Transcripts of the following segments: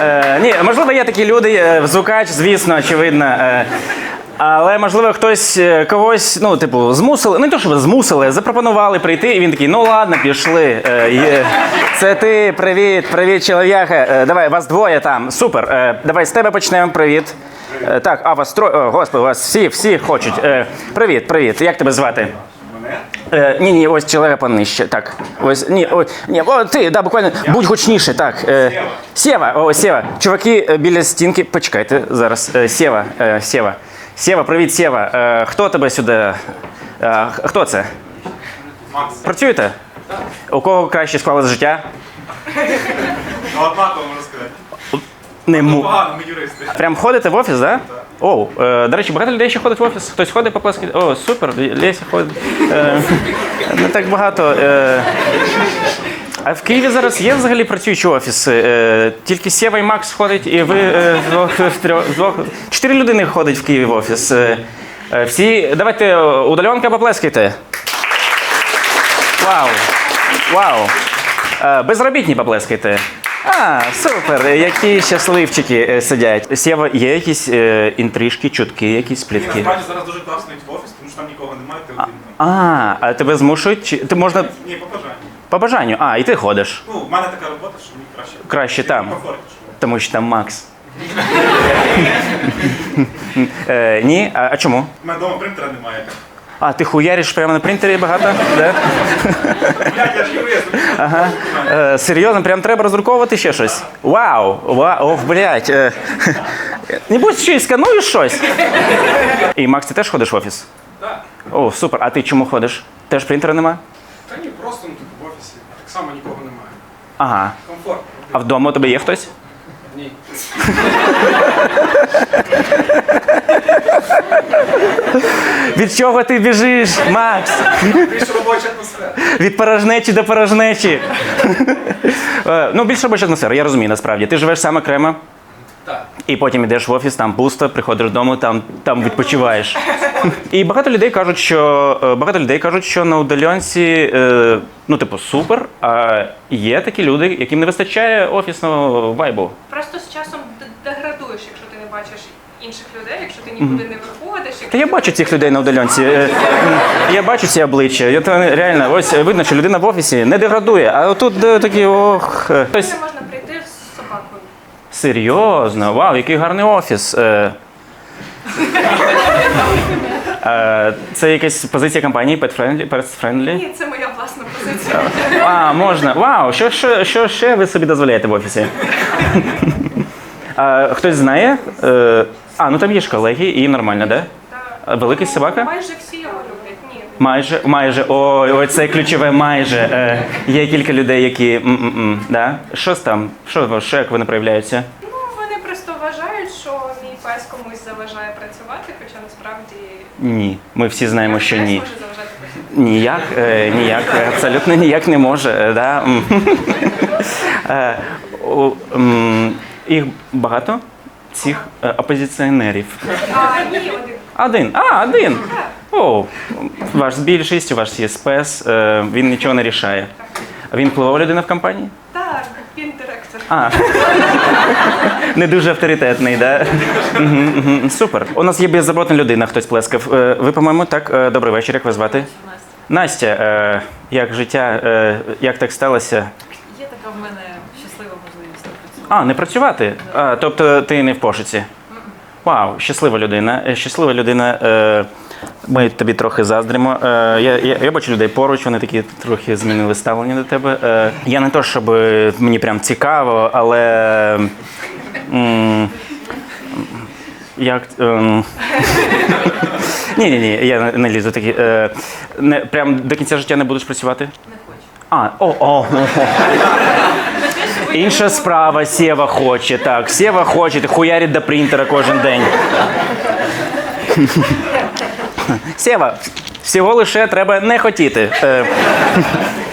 Е, ні, можливо, є такі люди, е, звукач, звісно, очевидно. Е, але можливо хтось е, когось, ну, типу, змусили, ну не то, щоб змусили, запропонували прийти, і він такий, ну ладно, пішли. Е. Це ти, привіт, привіт, чоловіка. Е, давай, вас двоє там. Супер. Е, давай з тебе почнемо. Привіт. Е, так, а вас троє. О, господи, вас всі, всі хочуть. Е, привіт, привіт. Як тебе звати? Е, ні, ні, ось чоловіка понижче. Так. Ось, ні, ось, ні, о, ти, да, буквально, будь гучніше, так. Е, Сєва, о, Сєва. Чуваки е, біля стінки, почекайте зараз. Е, Сєва, е, Сєва. Сєва, привіт, Сєва. Е, хто тебе сюди? Е, х- хто це? Макс, Працюєте? У кого краще склалося життя? ну однаково можна сказати. Не му. погано, ми юристи. Прям ходите в офіс, да? О, е, до речі, багато людей ще ходить в офіс. Хтось ходить поплескати. О, супер, Леся ходить. Е, не так багато. Е, а в Києві зараз є взагалі працюючі офіси. Тільки Сєва і Макс ходять, і ви вдвох, втрьох- вдвох. Чотири людини ходять в Києві в офіс. Всі, давайте удаленка поплескайте. Вау! Вау! Безробітні поплескайте. А, супер! Які щасливчики е, сидять. Сєва, є якісь е, інтрижки, чутки, якісь плітки? насправді зараз дуже класно йти в офіс, тому що там нікого немає, ти один. А, а тебе змушують? Чи ти можна Ні, по бажанню. по бажанню? А, і ти ходиш. Ну, в мене така робота, що мені краще. Краще там. Комфортніше. Тому що там Макс. е, ні, а, а чому? У мене вдома принтера немає. А, ти хуяриш прямо на принтері багато? Да? Я ж юрист. Ага. Е, серйозно, прям треба роздруковувати ще щось. Вау! Вау, ох, блядь. Е, Небудь ще й скануєш щось. І Макс, ти теж ходиш в офіс? Так. О, супер. А ти чому ходиш? Теж принтера нема? Та ні, просто ну, тут в офісі. Так само нікого немає. Ага. Комфортно. А вдома у тебе є хтось? Ні. Від чого ти біжиш, Макс? Більш робоча атмосфера. Від порожнечі до порожнечі. Е, ну, більше робоча атмосфера, я розумію насправді. Ти живеш сам окремо. Так. І потім йдеш в офіс, там пусто, приходиш додому, там, там відпочиваєш. І багато людей кажуть, що е, багато людей кажуть, що на удаленці, е, ну, типу, супер. А є такі люди, яким не вистачає офісного вайбу. Просто з часом деградуєш, якщо бачиш інших людей, якщо ти нікуди не виходиш. Якщо Та я бачу цих людей на удаленці. Е, Я бачу ці обличчя. Я то реально, ось видно, що людина в офісі не деградує, а тут е, такі ох. е. Не можна прийти з собакою. серйозно, вау, який гарний офіс. Е. Е, Це якась позиція компанії Pet Friendly? Pet Friendly? Ні, це моя власна позиція. А, можна. Вау, що, що, що ще ви собі дозволяєте в офісі? А, хтось знає? Е, А, ну там є ж колеги, і нормально? Да? Та, Великий ну, собака? Майже всі його люблять. Ні. Майже, майже, ой, ой, це ключове майже. Е, є кілька людей, які. м-м-м, да? Що там? Що, що як вони проявляються? Ну, вони просто вважають, що мій пес комусь заважає працювати, хоча насправді Ні. Ми всі знаємо, що пес ні. може заважати працювати. Ніяк, е, ніяк, е, абсолютно ніяк не може. е, Да? М. Е, о, м, Їх багато, цих е, опозиціонерів. А, ні, один. Один. А, один. О, ваш більшість, ваш є спес, е, він нічого не рішає. Він впливова людина в компанії? Так, він директор. А. Не дуже авторитетний, да? Мгм, мгм. Супер. У нас є беззаботна людина, хтось плескав. Е, Ви, по-моєму, так, е, добрий вечір, як вас звати? Настя, е, як життя, е, як так сталося? Є така в мене щаслива можливість не працювати. А, не працювати? А, тобто ти не в пошуці? Вау, щаслива людина. Е, Щаслива людина. Е, Ми тобі трохи заздримо. Е, Я, я, я бачу людей поруч, вони такі трохи змінили ставлення до тебе. Е, Я не то, щоб мені прям цікаво, але. м, Як. ем, Ні, ні, ні, я не, лізу такі. Е, не, прям до кінця життя не будеш працювати? Не хочу. А, о, о. Інша справа, Сєва хоче, так. Сєва хоче, хуярить до принтера кожен день. Сєва, всього лише треба не хотіти. Е,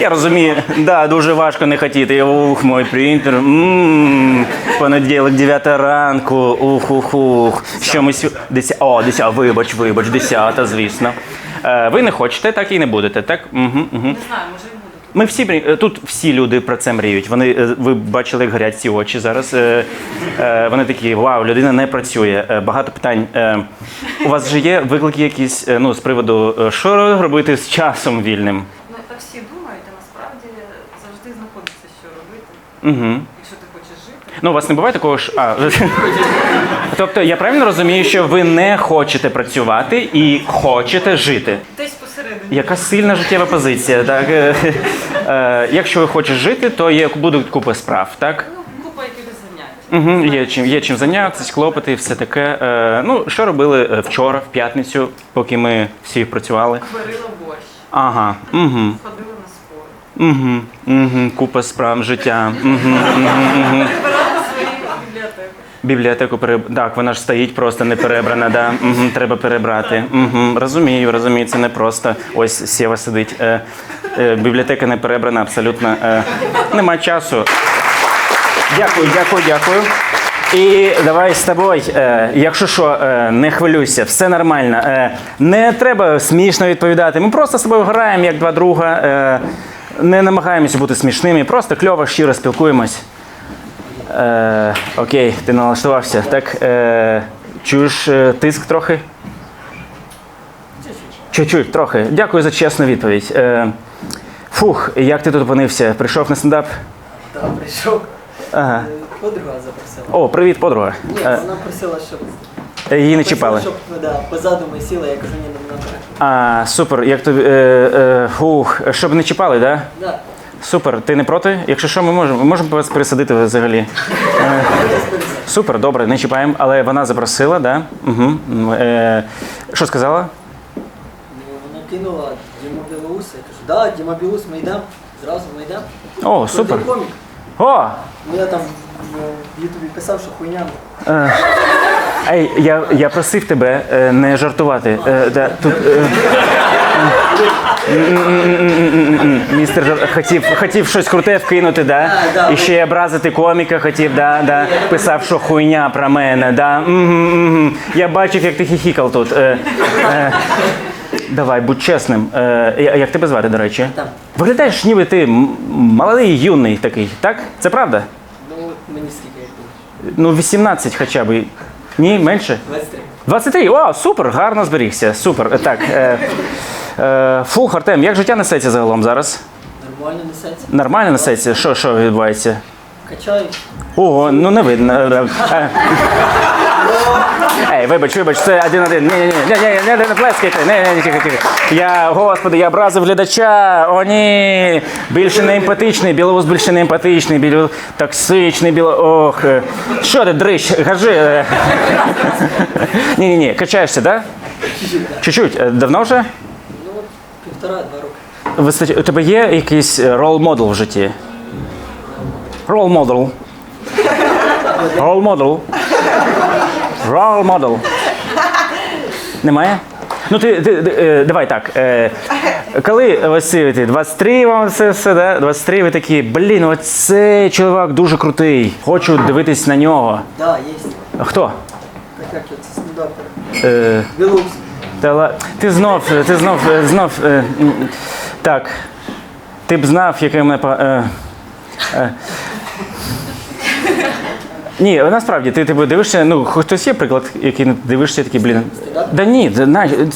я розумію, да, дуже важко не хотіти. Ух, мой принтер. м понеділок, 9 ранку. Ух, ух, ух. Що ми сю... Деся... О, 10, вибач, вибач, 10, звісно. Е, ви не хочете, так і не будете, так? Угу, угу. Не знаю, може. Ми всі мрі- е, тут всі люди про це мріють. Вони е, ви бачили, як горять ці очі зараз. Е, е, Вони такі: вау, людина не працює. Е, Багато питань. Е, У вас же є виклики якісь е, ну, з приводу, е, що робити з часом вільним? Ну, так всі думають, а насправді завжди знаходиться, що робити, Угу. якщо ти хочеш жити. Ну, у вас не буває такого ж. А, тобто, я правильно розумію, що ви не хочете працювати і хочете жити. Посередині. Яка сильна життєва позиція. Так? Е, е, Якщо ви хочете жити, то є буде купа справ, так? Ну, купа якихось занять. Угу, є чим є чим зайнятися, клопоти, все таке. Е, ну, що робили е, вчора, в п'ятницю, поки ми всі працювали? Варила борщ, Ага, угу, ходила на спорт. угу, угу, купа справ життя. Угу, угу, угу. Бібліотеку переб... Так, вона ж стоїть просто не перебрана, да? угу, треба перебрати. Угу, розумію, розумію, це не просто. Ось Сєва сидить. Е, е, бібліотека не перебрана, абсолютно. Е, нема часу. Дякую, дякую, дякую. І давай з тобою, е, якщо що, е, не хвилюйся, все нормально. Е, не треба смішно відповідати. Ми просто з тобою граємо як два друга. Е, не намагаємося бути смішними, просто кльово, щиро спілкуємось. Е, окей, ти налаштувався. Так, е, чуєш е, тиск трохи? Чуть-чуть, трохи. Дякую за чесну відповідь. Е, фух, як ти тут опинився? Прийшов на стендап? Так, прийшов. Ага. Подруга запросила. О, привіт, подруга. Ні, Е, вона просила, щоб її не чіпали. Щоб ну, да, позаду ми сіли, я кажу, ні, не наперед. А, супер. Як тобі. Е, е, фух, щоб не чіпали, так? Да? Да. Супер. Ти не проти? Якщо що, ми можемо, ми можемо вас пересадити взагалі. Е, супер, добре, не чіпаємо. Але вона запросила? Да? Угу. Е, що сказала? Ну, вона кинула Діму Білоуса. Я кажу, да, Діма Білоус, ми йдемо. Зразу ми йдемо. О, супер. Крутий комік. О! Ну я там ну, в Ютубі писав, що хуйня. Ей, я, я просив тебе е, не жартувати. Е, да, тут, е. Містер хотів, хотів щось круте вкинути, да? І ще й образити коміка хотів, да, да. писав, що хуйня про мене. Да? Мгм, мгм. Я бачив, як ти хіхікав тут. Е, е, давай, будь чесним. Е, я- як тебе звати, до речі? Виглядаєш, ніби ти м- молодий, юний такий, так? Це правда? Ну, мені скільки було? Ну, 18 хоча б. Ні, менше? 23. 23, о, супер, гарно зберігся. Супер. Е, Так. Е, фух, Артем, як життя несеться загалом зараз? Нормально несеться. Нормально несеться? Що, що відбувається? Качаю. Ого, ну не видно. Е, е. Ей, вибач, вибач, це один-один. Ні, ні, ні, ні, ні, не плескайте. Ні, ні, ні, тихо, тихо. Я, господи, я образив глядача. О, ні. Більше не емпатичний, білоус більше не емпатичний, біло токсичний, біло. Ох. е. Що ти, дрищ, гажи. е. Ні, ні, ні, качаєшся. Да? Чуть-чуть. Е, Давно вже? Півтора-два роки. Вистач- У тебе є якийсь рол модел в житті? Рол модел. Рол модел. Рол модел. Немає? Ну ти, ти, ти, е, давай так. Е, коли ось ці ти 23 вам це все, да? 23 ви такі, блін, оцей чоловік дуже крутий. Хочу дивитись на нього. Да, є. Хто? Так як це стендапер. Е. Та ла- ти знов, ти знов, е, знов. е, м, Так. Ти б знав, яке в мене. па- Е, е. Ні, насправді, ти типу, дивишся, ну, хтось є приклад, який не дивишся, такий, блін. Да ні, да, на, людей.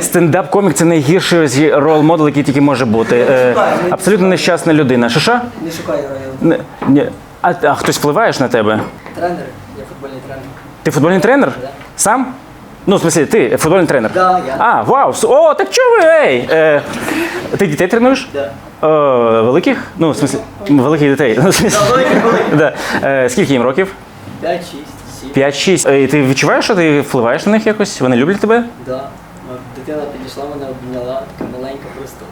стендап-комік це найгірший рол-модел, який тільки може бути. Е, абсолютно нещасна людина. Що що? Не шукаю. Не, ні. А, а хтось впливаєш на тебе? Тренер. Я футбольний тренер. Ти футбольний тренер? Да. Сам? Ну, в смысле, ти футбольний тренер? Да, я. А, вау! с- О, так чого ви? Ей! Е, ти дітей тренуєш? Да. Е, великих? Ну, в смысле, великих дітей. Ну, в смысле, Да, великий, великий. да. Е, скільки їм років? 5, 6, 7. 5-6. Е, І ти відчуваєш, що ти впливаєш на них якось? Вони люблять тебе? Да. Ну, Дитина підійшла, мене обняла, така маленька просто.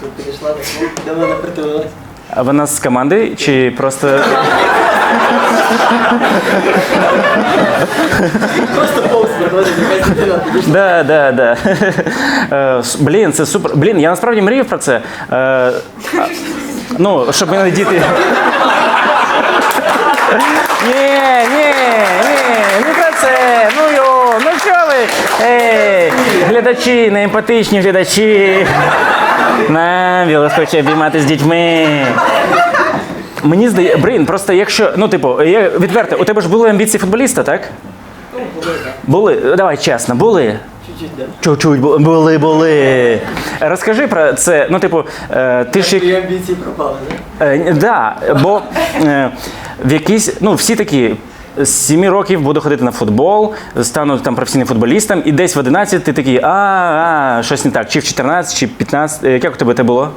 Тут підійшла, так ну, до мене притулилась. А вона з команди чи просто. Просто повз проходить, якась дитина. Да, да, да. Е, Блін, це супер. Блін, я насправді мріяв про це. Е, Ну, щоб мене діти. Ні, ні, ні, не про це. Ну йо, ну що ви? Ей, глядачі, неемпатичні глядачі. На, Білос хоче обіймати з дітьми. Мені здається, Брин, просто якщо, ну, типу, я відверто, у тебе ж були амбіції футболіста, так? Ну, були, так. Були, давай чесно, були. Чуть-чуть, да. Були, були. Розкажи про це. Ну, типу, е, ти ж як- амбіції пропали, так? Е, да, бо е, в якісь, ну всі такі. З 7 років буду ходити на футбол, стану там професійним футболістом, і десь в 11 ти такий, а, а щось не так. Чи в 14, чи в 15. Е, Як у тебе це було?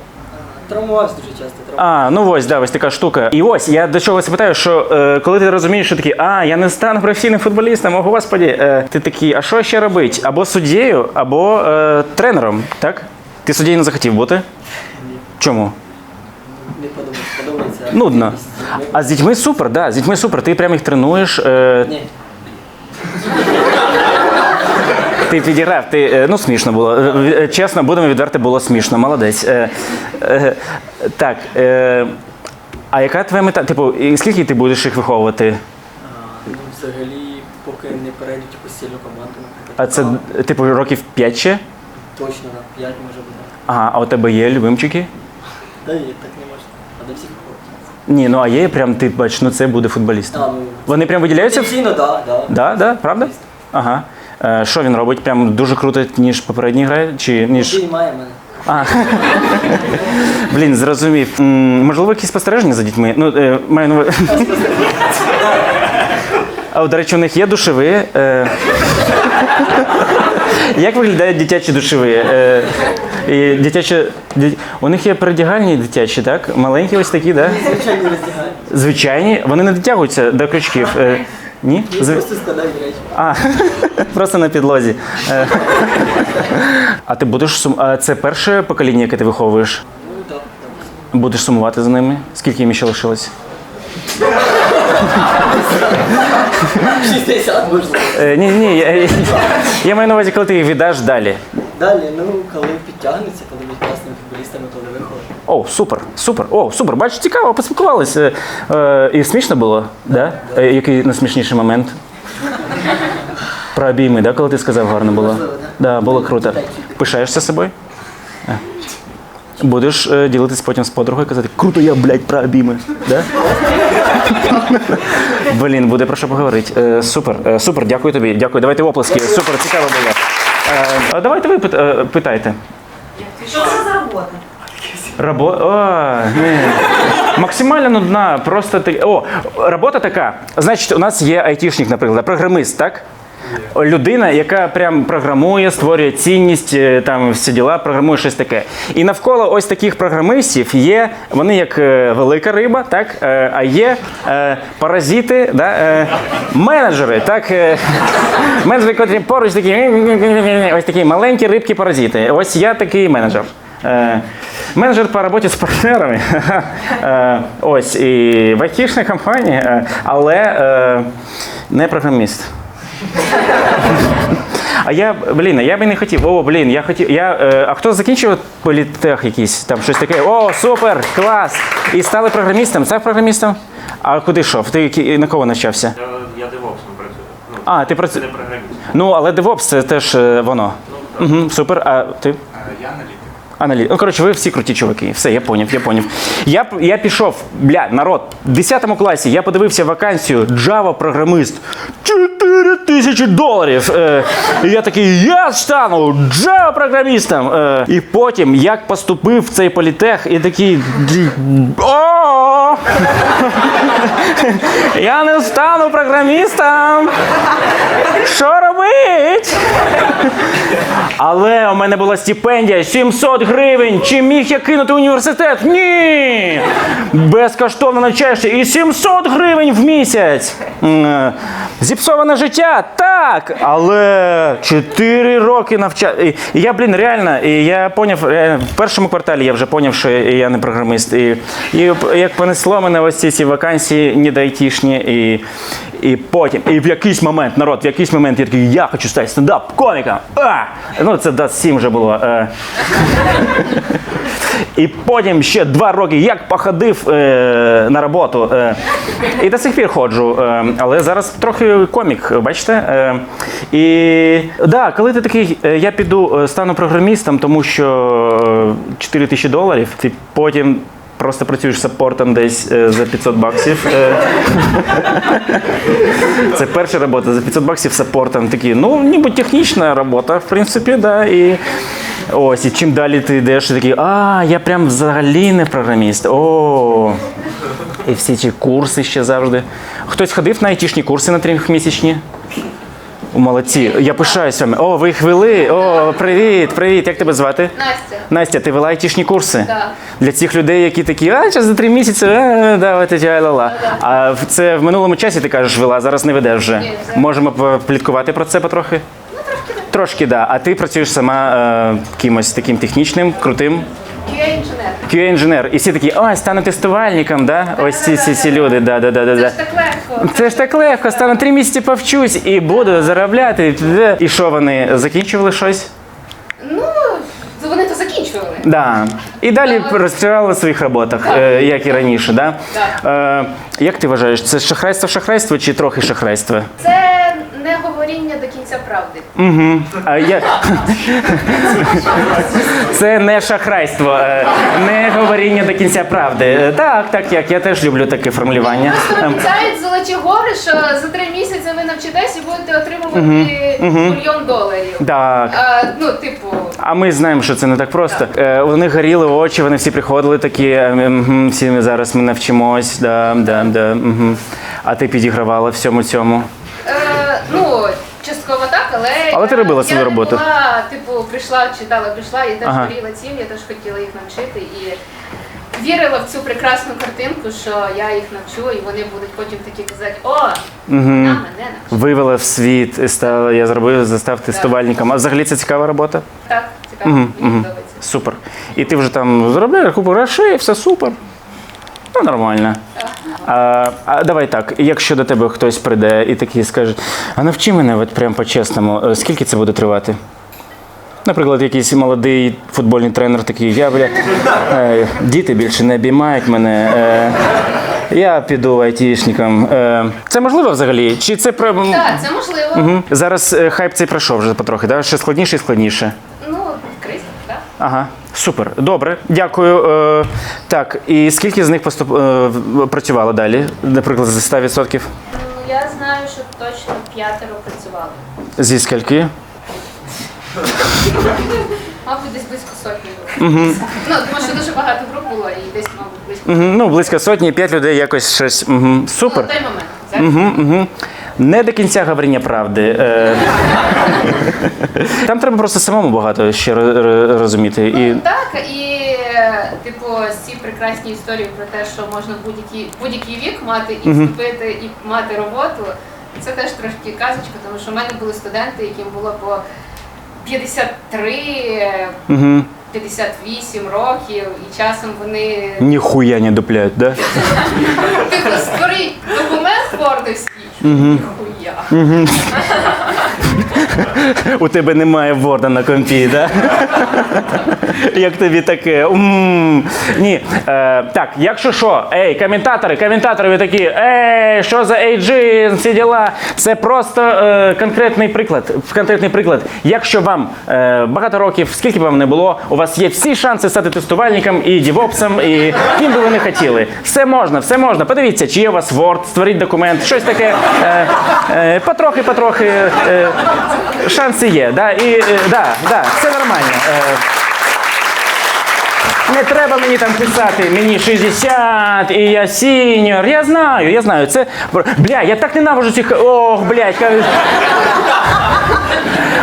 Травмувався дуже часто. Травмувався. А, ну ось, да, ось така штука. І ось я до чого питаю, що е, коли ти розумієш, що такий, а, я не стану професійним футболістом, о господі, е, ти такий, а що ще робити? Або суддєю, або е, тренером, так? Ти суддєю не захотів бути? Ні. Чому? Не подобається. Подобається. Нудно. А з дітьми супер, да, з дітьми супер. Ти прям їх тренуєш. Е, Ні. ти підіграв, ти, е, ну смішно було. Е, Чесно, будемо відверти, було смішно. Молодець. Е, е, так. Е, а яка твоя мета? Типу, і скільки ти будеш їх виховувати? А, Ну, взагалі, поки не перейдуть якусь сильну команду, наприклад. А це, типу, років 5 ще? Точно 5 може бути. Ага, а у тебе є любимчики? Та ні, так не можна. А до всіх хлопців. Ні, ну а є прям ти бачиш, ну це буде футболіст. Ну, Вони прям виділяються? Офіційно, так, так. Да, да, правда? Ага. Е, що він робить? Прям дуже круто, ніж попередній грає? Чи ніж. Він має мене. А. Блін, зрозумів. М, Можливо, якісь спостереження за дітьми? Ну, е, маю на увазі- А, от, до речі, у них є душеви. Е... Як виглядають дитячі душеви? Е... І дитячі... У них є передягальні дитячі, так? Маленькі ось такі, так? Да? Звичайно роздягають. Звичайні. Вони не дотягуються до крючків. Е... Ні? Зв- просто складають речі. а, просто на підлозі. Е. А ти будеш сум... А це перше покоління, яке ти виховуєш? Ну так, так. Будеш сумувати за ними? Скільки їм ще лишилось? 60 можливо. Е, ні, ні, я, я, я маю на увазі, коли ти їх віддаш далі. Далі, ну, коли підтягнуться, коли будуть класними футболістами, коли виходять. О, супер, супер. О, супер. Бачу, цікаво, поспілкувалися. Е, і смішно було, да? Е, який найсмішніший момент? Про обійми, да, коли ти сказав, гарно було? Можливо, Да, було круто. Пишаєшся собою? Е. Будеш е, ділитись потім з подругою і казати, круто я, блядь, про обійми. Да? Блін, буде про що поговорити. Е, супер, е, супер, дякую тобі. Дякую. Давайте оплески. Супер, цікаво було. Е, а давайте ви пит- е, питайте. Що це за робота? Рабо... О, ні. Максимально нудна, просто ти. О, робота така. Значить, у нас є айтішник, наприклад, програмист, так? Людина, яка прям програмує, створює цінність, е, там всі діла, програмує щось таке. І навколо ось таких програмистів є, вони як е, велика риба, так? Е, а є паразити, да? менеджери, так? Менеджери, котрі поруч такі, ось такі маленькі рибки-паразити. Ось я такий менеджер. Менеджер по роботі з партнерами. Ось і в айтішній компанії, але не програміст. А я, блін, я би не хотів. О, блін, я хотів. Я, е, а хто закінчив політех якийсь? Там щось таке. О, супер, клас! І стали програмістом. Став програмістом? А куди йшов? Ти які- на кого навчався? Я, я девопсом працюю. Ну, А, ти це працюєш. не програміст. Ну, але DevOps це теж е, воно. Угу, супер. А ти? Я аналітик. Аналі... Ну, коротше, ви всі круті чуваки. Все, я поняв, я поняв. Я, я пішов, бля, народ, в 10 класі я подивився вакансію Java програмист. 4 тисячі доларів. Е, і я такий, я стану Java програмістом. Е, і потім, як поступив в цей політех, і такий. «Ді- О! Я не стану програмістом. Що робить? Але у мене була стипендія 700 гривень. Чи міг я кинути університет? Ні! Безкоштовно навчаєшся і 700 гривень в місяць. Е, Зіпсоване життя? Так. Але 4 роки навчання. Я, блін, реально, я поняв, в першому кварталі я вже поняв, що я не програміст. І, і як понесло мене ось ці всі вакансії недоайтішні. І, І потім, і в якийсь момент, народ, в якийсь момент я такий, я хочу стати стендап-коміком. А! Ну, це до 7 вже було. Е. І потім ще два роки як походив е, на роботу. Е, і до сих пір ходжу. Е, але зараз трохи комік, бачите? Е, і да, коли ти такий, е, я піду е, стану програмістом, тому що е, 4 тисячі доларів, ти потім. Просто працюєш саппортом десь е, за 500 баксів. Е, це перша робота за 500 баксів саппортом. Такі, ну, ніби технічна робота, в принципі, да. І ось, і чим далі ти йдеш, ти такий, а, я прям взагалі не програміст. О. І всі ці курси ще завжди. Хтось ходив на айтішні курси на трьохмісячні? Молодці, я пишаюсь вами. О, ви їх вели. О, привіт, привіт. Як тебе звати? Настя. Настя, ти вела айтішні курси? Да. Для цих людей, які такі, а зараз за три місяці, а, давайте ля-ла-ла. А це в минулому часі ти кажеш вела, зараз не ведеш вже. Ні. Можемо попліткувати про це потрохи? Ну, трошки так. Трошки, да. А ти працюєш сама е, кимось таким технічним, крутим. QA-інженер. QA-інженер. І всі такі, ой, стану тестувальником, да? Ось ці, ці, ці люди, да, да, да, да, Це да. ж так легко. Це ж так легко, стану три місяці повчусь і буду заробляти. І що вони закінчували щось? Ну, вони то закінчували. Да. І далі розстріляли в своїх роботах, е, як і раніше. Да? Е, як ти вважаєш, це шахрайство шахрайство чи трохи шахрайство? Це не до кінця правди. Угу. А я... Це не шахрайство, е, не говоріння до кінця правди. Е, Так, так, як я теж люблю таке формулювання. Просто обіцяють золоті гори, що за три місяці ви навчитесь і будете отримувати мільйон доларів. Так. А, ну, типу, А ми знаємо, що це не так просто. Е, у них горіли очі, вони всі приходили такі, е, всі ми зараз ми навчимось, да, да, да, мгм. а ти підігравала всьому цьому. Е, ну, частково так, але. Але ти я- робила свою я не роботу. Була, типу, прийшла, читала, пішла, я теж Ага. горіла цим, я теж хотіла їх навчити і. Вірила в цю прекрасну картинку, що я їх навчу, і вони будуть потім такі казати: о, вона мене навчила. Вивела в світ, і стала, я зробив, застав тестувальником. А взагалі це цікава робота? Так, цікаво, мені подобається. Супер. І ти вже там заробляєш купу грошей, все супер. Ну, нормально. А, а давай так, якщо до тебе хтось прийде і такий скаже, а навчи мене от прям по-чесному, е, скільки це буде тривати? Наприклад, якийсь молодий футбольний тренер такий, я бля, е, діти більше не обіймають мене. Е, я піду айтішником. Е, це можливо взагалі? Чи це про. Так, це можливо. Мгм. Зараз е, хайп цей пройшов вже потрохи, да? ще складніше і складніше. Ну, криза, так. Ага, супер. Добре, дякую. Е, так, і скільки з них поступ... е, працювало далі? Наприклад, зі 100%? Ну, я знаю, що точно п'ятеро працювали. Зі скільки? Мабуть, десь близько сотні. Ну, тому що дуже багато груп було і десь, мабуть, Ну, близько сотні, п'ять людей якось щось. Угу. Ну, Супер. в той момент. Зараз. Угу, угу. Не до кінця говоріння правди. Е, Там треба просто самому багато ще ро- ро- розуміти. І... Так, і е, типу ці прекрасні історії про те, що можна будь-який будь-який вік мати і вступити, і мати роботу. Це теж трошки казочка, тому що в мене були студенти, яким було по 53, е. 58 років, і часом вони Ніхуя не дупляють, да? типу створіть документ фордовський. Ніхуя. У тебе немає Ворда на компі, да? Як тобі таке? Ні. Е, так, якщо що, ей, коментатори, коментатори такі, ей, що за AG, ці діла. Це просто е, конкретний приклад. Конкретний приклад. Якщо вам е, багато років, скільки б вам не було, у вас є всі шанси стати тестувальником і дівопсом, і ким би ви не хотіли. Все можна, все можна. Подивіться, чи є у вас Word, створіть документ, щось таке. Е, шанси є, да? І е, да, да, все нормально. Е, не треба мені там писати, мені 60, і я сіньор. Я знаю, я знаю. Це. Бля, я так ненавижу цих. Ох, блядь.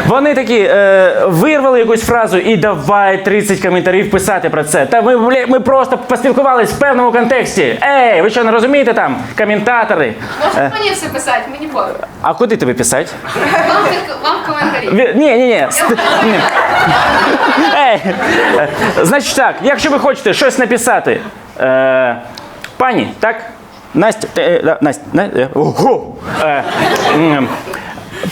Вони такі е, вирвали якусь фразу і давай 30 коментарів писати про це. Та ми, бля, ми просто поспілкувались в певному контексті. Ей, ви що не розумієте там? Коментатори. Можете мені все писати, мені пофіг. А куди тобі писати? Вам, вам коментарі. Ві- Ні, ні, ні. Ст- ні. Ей, е, значить так, якщо ви хочете щось написати, е, пані, так? Настя, е, да, Настя, на, е, ого! Е, м,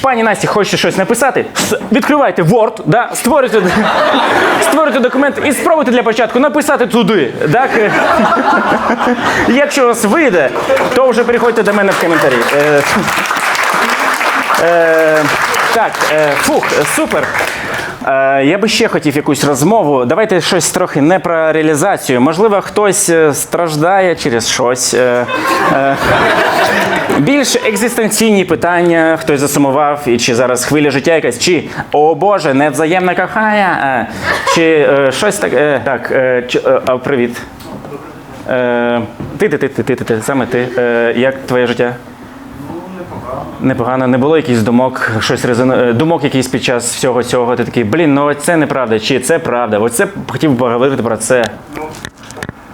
Пані Насті, хочете щось написати? Відкривайте Word, да, створюйте, створюйте документ і спробуйте для початку написати туди. Так? Якщо у вас вийде, то вже переходьте до мене в коментарі. Е, Е, так, е, фух, супер. Е, я би ще хотів якусь розмову. Давайте щось трохи не про реалізацію. Можливо, хтось е, страждає через щось. Е, більш екзистенційні питання, хтось засумував, і чи зараз хвиля життя якась, чи о Боже, невзаємне кохання, чи щось таке. Так, а, привіт. Ти, ти, ти, ти, ти, ти, саме ти. Як твоє життя? Непогано, не було якихось думок, щось резону... е, думок якісь під час всього цього. Ти такий, блін, ну це неправда, чи це правда. Оце б хотів би поговорити про це. Та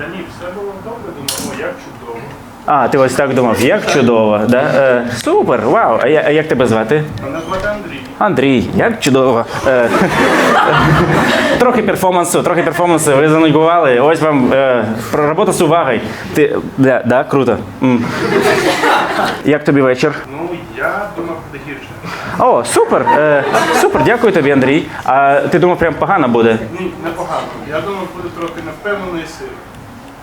ні, все було добре, думаю, як чудово. А, ти ось так думав, як чудово, да? Е, супер, вау. А, я- а як тебе звати? Мене звати Андрій. Андрій, як чудово. Е, трохи перформансу, трохи перформансу. Ви занудьгували. Ось вам е, про роботу з увагою. Ти, да, да, круто. М. Як тобі вечір? Ну, я думав, гірше. О, супер! Е, супер, дякую тобі, Андрій. А ти думав, прям погано буде? Ні, непогано. Я думав, буде трохи невпевнений сил.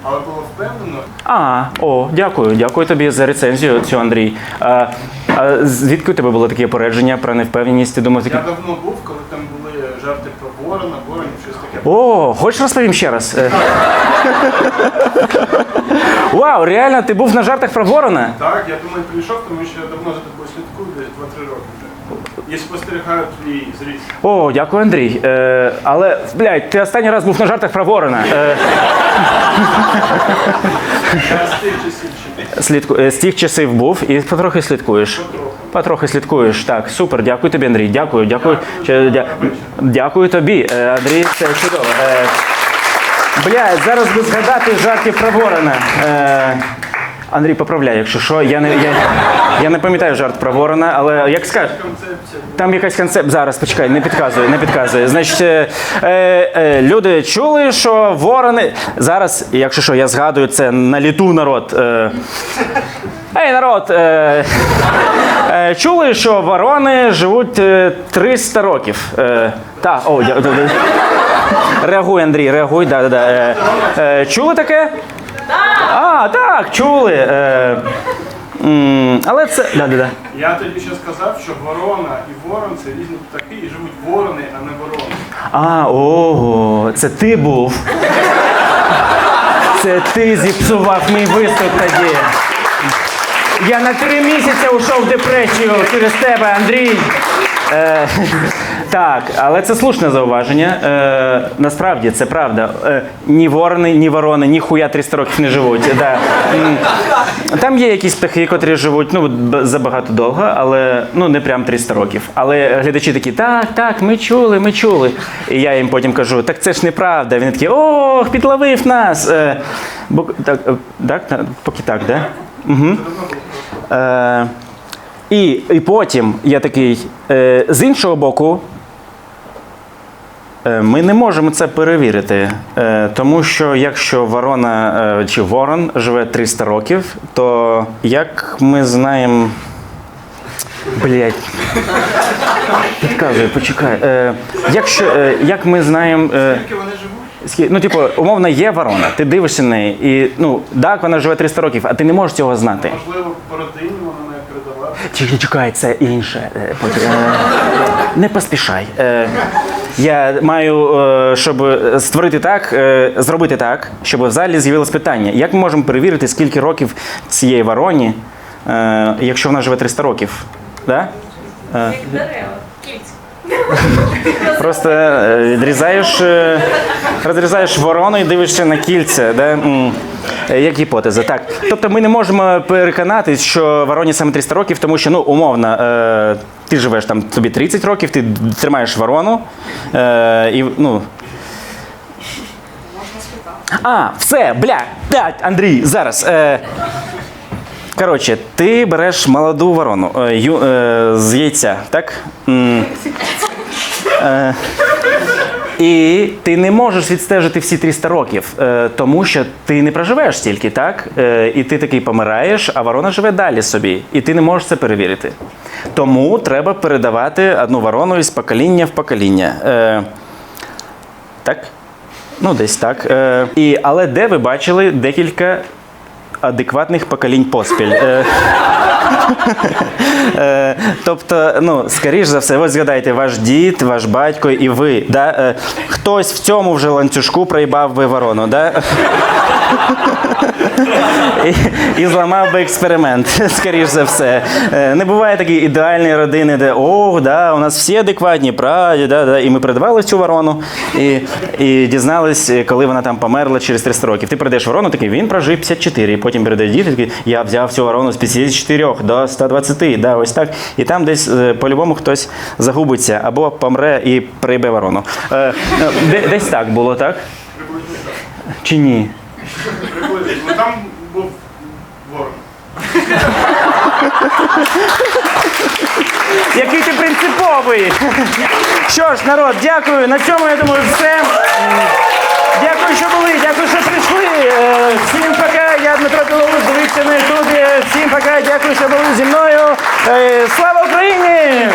Але було впевнено. А, о, дякую, дякую тобі за рецензію цю, Андрій. А, а звідки у тебе було таке попередження про невпевненість? Ти думав Я давно був, коли там були жарти про ворона, воронів, щось таке. О, хочеш розповім ще раз? Е. Вау, реально, ти був на жартах про ворона? Так, я думаю, прийшов, тому що я давно за тобою слідкую, десь 2-3 роки вже. І спостерігаю твій зріст. О, дякую, Андрій. Е, але, блядь, ти останній раз був на жартах про ворона. Е, Я з тих часів ще слідку... е, З тих часів був і потрохи слідкуєш. Потрохи слідкуєш. Так, супер, дякую тобі, Андрій. Дякую, дякую. Ще дя- Дякую тобі, е, Андрій, це чудово. Е, Блядь, зараз би згадати жарти про ворона. Е, Андрій, поправляй, якщо що. Я не, я, я не пам'ятаю жарт про ворона, але як скажеш. концепція. Там якась концепт. Зараз почекай, не підказує, не підказує. Значить, е, е, е, люди чули, що ворони. Зараз, якщо що, я згадую це на літу народ. Е, Ей, народ! Е, е, чули, що ворони живуть е, 300 років. Е, та, о, да. Реагуй, Андрій, реагуй, да, да, да. Е, е, чули таке? А, так, чули. Е, м, але це. Да, да, да. Я тобі ще сказав, що ворона і ворон це різні птахи, і живуть ворони, а не ворони. А, ого, це ти був. Це ти зіпсував мій виступ тоді. Я на три місяці ушов в депресію через тебе, Андрій. Е, так, але це слушне зауваження. Е, насправді це правда. Е, ні ворони, ні ворони, ні хуя 300 років не живуть. Да. Там є якісь птахи, котрі живуть ну, забагато довго, але ну, не прям 300 років. Але глядачі такі, так, так, ми чули, ми чули. І я їм потім кажу, так це ж неправда. Вони такі, ох, підловив нас. Е, бо, так, е, так, та- поки так, да? Угу. Е, і, і потім я такий, е, з іншого боку, е, ми не можемо це перевірити, е, тому що якщо ворона е, чи ворон живе 300 років, то як ми знаємо. Блять. Підказую, почекай. Е, якщо, е, як ми знаємо. Е, Скільки вони живуть? Ну, типу, умовно, є ворона, ти дивишся на неї, і ну, так, вона живе 300 років, а ти не можеш цього знати. Можливо, по родині вона. Чекай, це інше. Е, е, Не поспішай. Е, Я маю, щоб створити так, зробити так, щоб в залі з'явилось питання. Як ми можемо перевірити, скільки років цієї вороні, якщо вона живе 300 років? Як дерева. Просто е, відрізаєш, е, розрізаєш ворону і дивишся на кільця. Да? Е, Як гіпотеза, так. Тобто ми не можемо переконатись, що вороні саме 300 років, тому що, ну, умовно, е, ти живеш там тобі 30 років, ти тримаєш ворону. Е, і, ну, а, все, бля, блядь, Андрій, зараз. Е, коротше, ти береш молоду ворону е, ю, е, з яйця, так? М, е, І ти не можеш відстежити всі 300 років, е, тому що ти не проживеш стільки, так? Е, і ти такий помираєш, а ворона живе далі собі. І ти не можеш це перевірити. Тому треба передавати одну ворону із покоління в покоління. Е, так? Ну, десь так. Е, і, але де ви бачили декілька адекватних поколінь поспіль? Е, Е, тобто, ну, скоріш за все, ви згадайте, ваш дід, ваш батько і ви. Да? Е, хтось в цьому вже ланцюжку проїбав би ворону, да? і, і зламав би експеримент, скоріш за все. Е, не буває такої ідеальної родини, де ох, да, у нас всі адекватні, правді, да, да. і ми придбали цю ворону і, і дізнались, коли вона там померла через 300 років. Ти прийдеш ворону, такий, він прожив 54, і потім дід, і такий, я взяв цю ворону з 54 до 120, да, ось так. І там десь е, по-любому хтось загубиться або помре і прийбе ворону. Е, е, де- десь так було? Так. Чи ні? Приблизно. Там був ворон. Який ти принциповий. Що ж, народ, дякую. На цьому я думаю, все. Дякую, що були, дякую, що прийшли. Е, Всім пока. Я Дмитро Білоус, дивіться на Ютубі. Всім пока, дякую, що були зі мною. Е, Слава Україні!